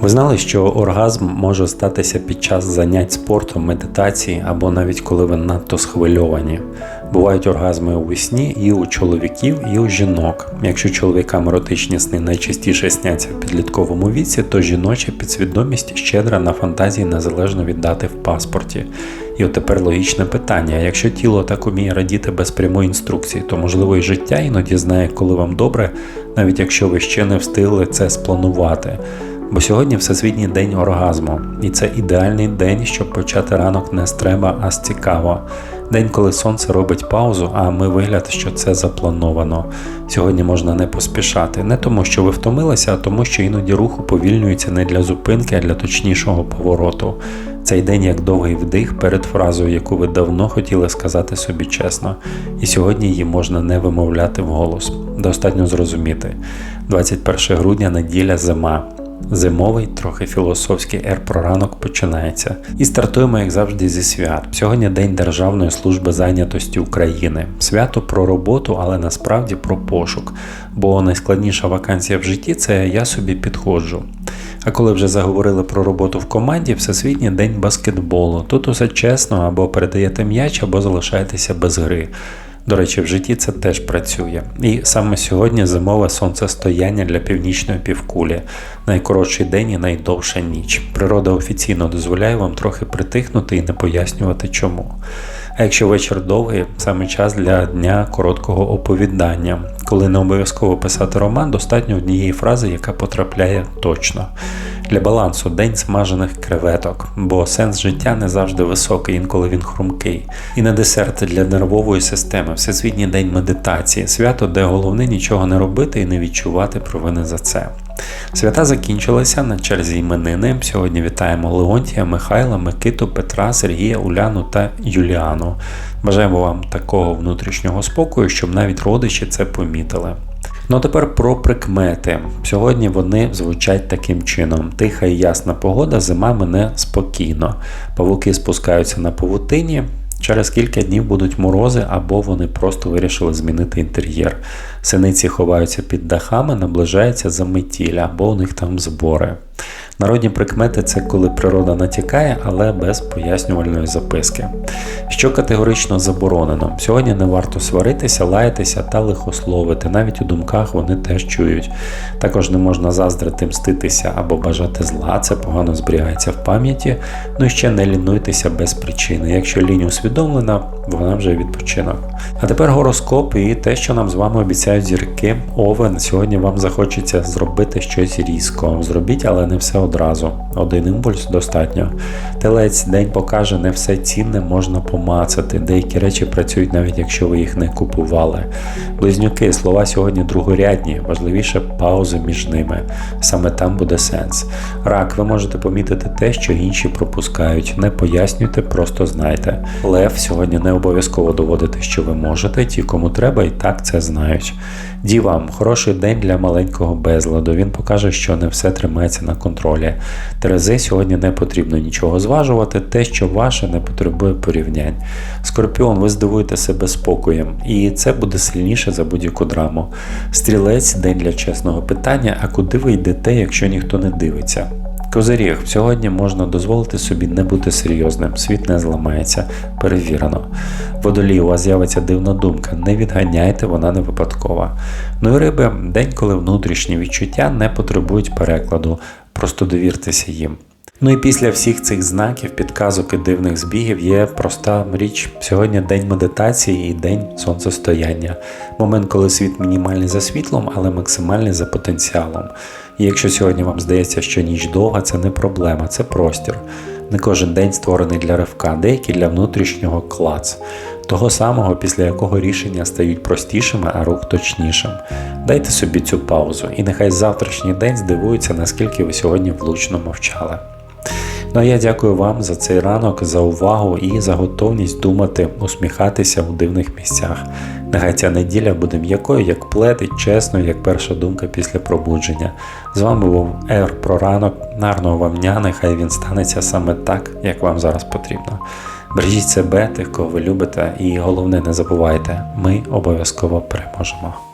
Ви знали, що оргазм може статися під час занять спортом, медитації або навіть коли ви надто схвильовані. Бувають оргазми у сні і у чоловіків, і у жінок. Якщо чоловікам еротичні сни найчастіше сняться в підлітковому віці, то жіноча підсвідомість щедра на фантазії незалежно від дати в паспорті. І от тепер логічне питання: якщо тіло так уміє радіти без прямої інструкції, то можливо і життя іноді знає, коли вам добре, навіть якщо ви ще не встигли це спланувати. Бо сьогодні Всесвітній день оргазму, і це ідеальний день, щоб почати ранок не з треба, а з цікаво. День, коли сонце робить паузу, а ми вигляд, що це заплановано. Сьогодні можна не поспішати, не тому, що ви втомилися, а тому, що іноді рух уповільнюється не для зупинки, а для точнішого повороту. Цей день як довгий вдих перед фразою, яку ви давно хотіли сказати собі чесно, і сьогодні її можна не вимовляти вголос. Достатньо зрозуміти. 21 грудня неділя зима. Зимовий, трохи філософський ер ранок починається. І стартуємо, як завжди, зі свят. Сьогодні День Державної служби зайнятості України. Свято про роботу, але насправді про пошук. Бо найскладніша вакансія в житті це я собі підходжу. А коли вже заговорили про роботу в команді, Всесвітній день баскетболу. Тут усе чесно, або передаєте м'яч, або залишаєтеся без гри. До речі, в житті це теж працює. І саме сьогодні зимове сонцестояння для північної півкулі, найкоротший день і найдовша ніч. Природа офіційно дозволяє вам трохи притихнути і не пояснювати чому. А якщо вечір довгий, саме час для дня короткого оповідання. Коли не обов'язково писати роман, достатньо однієї фрази, яка потрапляє точно. Для балансу день смажених креветок, бо сенс життя не завжди високий, інколи він хрумкий. І на десерт для нервової системи, всесвітній день медитації, свято, де головне нічого не робити і не відчувати провини за це. Свята закінчилися на черзі іменини. Сьогодні вітаємо Леонтія, Михайла, Микиту, Петра, Сергія, Уляну та Юліану. Бажаємо вам такого внутрішнього спокою, щоб навіть родичі це помітили. Ну а тепер про прикмети. Сьогодні вони звучать таким чином: тиха і ясна погода, зима мене спокійно. Павуки спускаються на павутині. Через кілька днів будуть морози, або вони просто вирішили змінити інтер'єр. Синиці ховаються під дахами, наближається заметіль, або у них там збори. Народні прикмети це коли природа натякає, але без пояснювальної записки. Що категорично заборонено. Сьогодні не варто сваритися, лаятися та лихословити, навіть у думках вони теж чують. Також не можна заздрити, мститися або бажати зла, це погано зберігається в пам'яті. Ну і ще не лінуйтеся без причини. Якщо лінь усвідомлена, вона вже відпочинок. А тепер гороскоп і те, що нам з вами обіцяють зірки. Овен, сьогодні вам захочеться зробити щось різко. Зробіть, але не все одразу. Один імпульс достатньо. Телець день покаже, не все цінне можна помацати. Деякі речі працюють навіть якщо ви їх не купували. Близнюки, слова сьогодні другорядні, важливіше паузи між ними. Саме там буде сенс. Рак, ви можете помітити те, що інші пропускають. Не пояснюйте, просто знайте. Лев сьогодні не обов'язково доводити, що ви можете, ті, кому треба, і так це знають. Дівам, хороший день для маленького безладу. Він покаже, що не все тримається на контролі. Терези сьогодні не потрібно нічого зважувати, те, що ваше, не потребує порівнянь. Скорпіон, ви здивуєте себе спокоєм, і це буде сильніше за будь-яку драму. Стрілець день для чесного питання, а куди ви йдете, якщо ніхто не дивиться? Козиріг, сьогодні можна дозволити собі не бути серйозним, світ не зламається, перевірено. Водолій, у вас з'явиться дивна думка, не відганяйте, вона не випадкова. Ну і риби, день, коли внутрішні відчуття не потребують перекладу, просто довіртеся їм. Ну і після всіх цих знаків, підказок і дивних збігів є проста річ. Сьогодні день медитації і день сонцестояння. Момент, коли світ мінімальний за світлом, але максимальний за потенціалом. І якщо сьогодні вам здається, що ніч довга, це не проблема, це простір. Не кожен день створений для ривка, деякий для внутрішнього клац, того самого, після якого рішення стають простішими, а рух точнішим. Дайте собі цю паузу, і нехай завтрашній день здивується, наскільки ви сьогодні влучно мовчали. Ну а я дякую вам за цей ранок, за увагу і за готовність думати, усміхатися у дивних місцях. Нехай ця неділя буде м'якою, як плед і чесною, як перша думка після пробудження. З вами був Ер про ранок. Нарного вам дня, нехай він станеться саме так, як вам зараз потрібно. Бережіть себе, тих, кого ви любите, і головне, не забувайте, ми обов'язково переможемо.